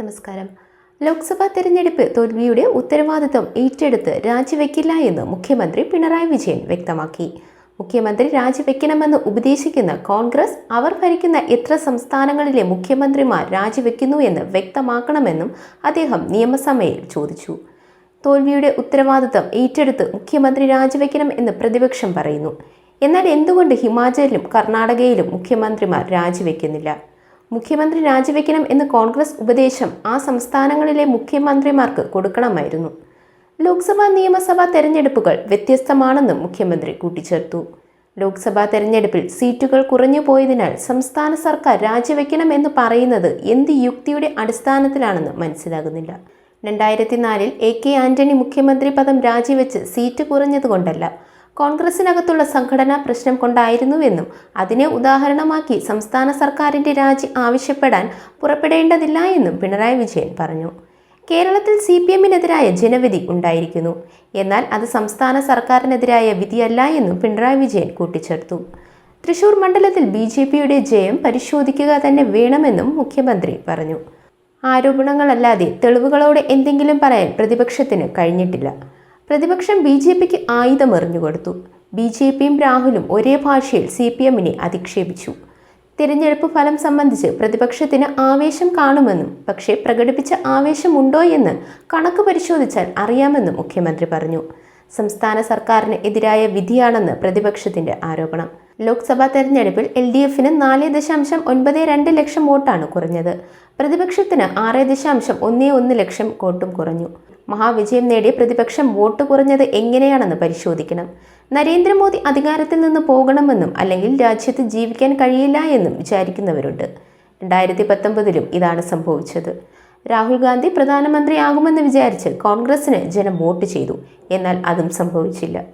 നമസ്കാരം. ലോക്സഭാ തെരഞ്ഞെടുപ്പ് തോൽവിയുടെ ഉത്തരവാദിത്വം ഏറ്റെടുത്ത് രാജിവെക്കില്ല എന്ന് മുഖ്യമന്ത്രി പിണറായി വിജയൻ വ്യക്തമാക്കി. മുഖ്യമന്ത്രി രാജിവെക്കണമെന്ന് ഉപദേശിക്കുന്ന കോൺഗ്രസ് അവർ ഭരിക്കുന്ന എത്ര സംസ്ഥാനങ്ങളിലെ മുഖ്യമന്ത്രിമാർ രാജിവെക്കുന്നു എന്ന് വ്യക്തമാക്കണമെന്നും അദ്ദേഹം നിയമസഭയിൽ ചോദിച്ചു. തോൽവിയുടെ ഉത്തരവാദിത്വം ഏറ്റെടുത്ത് മുഖ്യമന്ത്രി രാജിവെക്കണം എന്ന് പ്രതിപക്ഷം പറയുന്നു. എന്നാൽ എന്തുകൊണ്ട് ഹിമാചലിലും കർണാടകയിലും മുഖ്യമന്ത്രിമാർ രാജിവെക്കുന്നില്ല? മുഖ്യമന്ത്രി രാജിവെക്കണം എന്ന് കോൺഗ്രസ് ഉപദേശം ആ സംസ്ഥാനങ്ങളിലെ മുഖ്യമന്ത്രിമാർക്ക് കൊടുക്കണമായിരുന്നു. ലോക്സഭാ നിയമസഭാ തെരഞ്ഞെടുപ്പുകൾ വ്യത്യസ്തമാണെന്നും മുഖ്യമന്ത്രി കൂട്ടിച്ചേർത്തു. ലോക്സഭാ തെരഞ്ഞെടുപ്പിൽ സീറ്റുകൾ കുറഞ്ഞു പോയതിനാൽ സംസ്ഥാന സർക്കാർ രാജിവെക്കണം എന്ന് പറയുന്നത് എന്ത് യുക്തിയുടെ അടിസ്ഥാനത്തിലാണെന്ന് മനസ്സിലാകുന്നില്ല. രണ്ടായിരത്തി നാലിൽ എ കെ ആന്റണി മുഖ്യമന്ത്രി പദം രാജിവെച്ച് സീറ്റ് കുറഞ്ഞതുകൊണ്ടല്ല കോൺഗ്രസിനകത്തുള്ള സംഘടന പ്രശ്നം കൊണ്ടായിരുന്നുവെന്നും അതിനെ ഉദാഹരണമാക്കി സംസ്ഥാന സർക്കാരിന്റെ രാജി ആവശ്യപ്പെടാൻ പുറപ്പെടേണ്ടതില്ല എന്നും പിണറായി വിജയൻ പറഞ്ഞു. കേരളത്തിൽ സി പി എമ്മിനെതിരായ ജനവിധി ഉണ്ടായിരിക്കുന്നു. എന്നാൽ അത് സംസ്ഥാന സർക്കാരിനെതിരായ വിധിയല്ല എന്നും പിണറായി വിജയൻ കൂട്ടിച്ചേർത്തു. തൃശൂർ മണ്ഡലത്തിൽ ബി ജെ പിയുടെ ജയം പരിശോധിക്കുക തന്നെ വേണമെന്നും മുഖ്യമന്ത്രി പറഞ്ഞു. ആരോപണങ്ങളല്ലാതെ തെളിവുകളോടെ എന്തെങ്കിലും പറയാൻ പ്രതിപക്ഷത്തിന് കഴിഞ്ഞിട്ടില്ല. പ്രതിപക്ഷം ബി ജെ പിക്ക് ആയുധം എറിഞ്ഞുകൊടുത്തു ബി ജെ പിയും രാഹുലും ഒരേ ഭാഷയിൽ സി പി എമ്മിനെ അധിക്ഷേപിച്ചു. തിരഞ്ഞെടുപ്പ് ഫലം സംബന്ധിച്ച് പ്രതിപക്ഷത്തിന് ആവേശം കാണുമെന്നും പക്ഷേ പ്രകടിപ്പിച്ച ആവേശമുണ്ടോ എന്ന് കണക്ക് പരിശോധിച്ചാൽ അറിയാമെന്നും മുഖ്യമന്ത്രി പറഞ്ഞു. സംസ്ഥാന സർക്കാരിന് എതിരായ വിധിയാണെന്ന് പ്രതിപക്ഷത്തിന്റെ ആരോപണം. ലോക്സഭാ തെരഞ്ഞെടുപ്പിൽ എൽ ഡി എഫിന് നാല് ദശാംശം ഒൻപത് രണ്ട് ലക്ഷം വോട്ടാണ് കുറഞ്ഞത്. പ്രതിപക്ഷത്തിന് ആറ് ദശാംശം ഒന്നേ ഒന്ന് ലക്ഷം വോട്ടും കുറഞ്ഞു. മഹാവിജയം നേടിയ പ്രതിപക്ഷം വോട്ട് കുറഞ്ഞത് എങ്ങനെയാണെന്ന് പരിശോധിക്കണം. നരേന്ദ്രമോദി അധികാരത്തിൽ നിന്ന് പോകണമെന്നും അല്ലെങ്കിൽ രാജ്യത്ത് ജീവിക്കാൻ കഴിയില്ല എന്നും വിചാരിക്കുന്നവരുണ്ട്. രണ്ടായിരത്തി പത്തൊമ്പതിലും ഇതാണ് സംഭവിച്ചത്. രാഹുൽ ഗാന്ധി പ്രധാനമന്ത്രിയാകുമെന്ന് വിചാരിച്ച് കോൺഗ്രസിന് ജനം വോട്ട് ചെയ്തു. എന്നാൽ അതും സംഭവിച്ചില്ല.